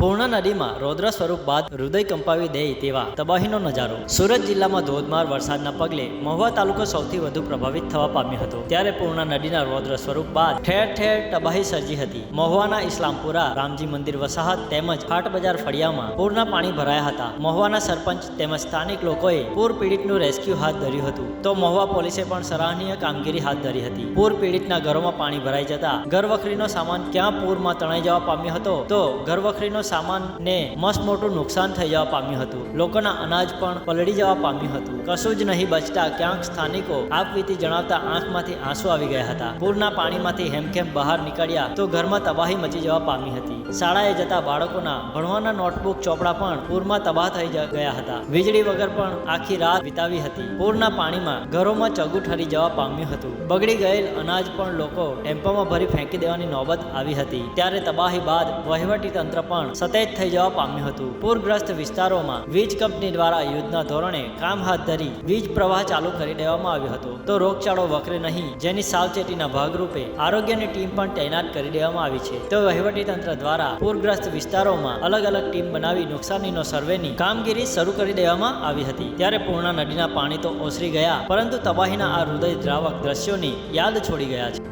પૂર્ણા નદીમાં રૌદ્ર સ્વરૂપ બાદ હૃદય કંપાવી દે તેવા તબાહીનો નજારો. સુરત જિલ્લામાં ધોધમાર વરસાદના પગલે મહુવા તાલુકો સૌથી વધુ પ્રભાવિત થવા પામ્યો હતો. ત્યારે પૂર્ણ નદીના રૌદ્ર સ્વરૂપ બાદ ઠેર ઠેર તબાહી સર્જી હતી. મહુવાના ઇસ્લામપુરા, રામજી મંદિર વસાહત તેમજ હાટ બજાર ફળિયામાં પૂરના પાણી ભરાયા હતા. મહુવાના સરપંચ તેમજ સ્થાનિક લોકોએ પૂર પીડિતનું રેસ્ક્યુ હાથ ધર્યું હતું. તો મહુવા પોલીસે પણ સરાહનીય કામગીરી હાથ ધરી હતી. પૂર પીડિતના ઘરોમાં પાણી ભરાઈ જતા ઘરવખરીનો સામાન ક્યાં પૂરમાં તણાઈ જવા પામ્યો હતો? તો ઘરવખરીનો સામાનને મસ્ત મોટું નુકસાન થઈ જવા પામ્યું હતું. લોકોના અનાજ પણ પલળી જવા પામ્યું હતું. કશું જ નહીં બચતા ક્યાંક સ્થાનિકો આપવીતી જણાવતા આંખમાંથી આંસુ આવી ગયા હતા. પૂરના પાણીમાંથી હેમખેમ બહાર નીકળ્યા તો ઘરમાં તબાહી મચી જવા પામી હતી. શાળાએ જતા બાળકોના ભણવાના નોટબુક ચોપડા પણ પૂરમાં તબાહ થઈ ગયા હતા. વીજળી વગર પણ આખી રાત વિતાવી હતી. પૂરના પાણીમાં ઘરોમાં ચગુ ઠરી જવા પામ્યું હતું. બગડી ગયેલ અનાજ પણ લોકો ટેમ્પોમાં ભરી ફેંકી દેવાની નોબત આવી હતી. ત્યારે તબાહી બાદ વહીવટી તંત્ર પણ સતેજ થઈ જવા પામ્યું હતું. પૂરગ્રસ્ત વિસ્તારોમાં વીજ કંપની દ્વારા યુદ્ધના ધોરણે કામ હાથ ધરી વીજ પ્રવાહ ચાલુ કરી દેવામાં આવ્યો હતો. તો રોગચાળો વકરે નહીં, જેની સાવચેતીના ભાગરૂપે આરોગ્યની ટીમ પણ તૈનાત કરી દેવામાં આવી છે. તો વહીવટી તંત્ર દ્વારા પૂરગ્રસ્ત વિસ્તારોમાં અલગ અલગ ટીમ બનાવી નુકસાનીનો સર્વેની કામગીરી શરૂ કરી દેવામાં આવી હતી. ત્યારે પૂર્ણા નદીના પાણી તો ઓસરી ગયા, પરંતુ તબાહીના આ હૃદય દ્રાવક દ્રશ્યોની યાદ છોડી ગયા છે.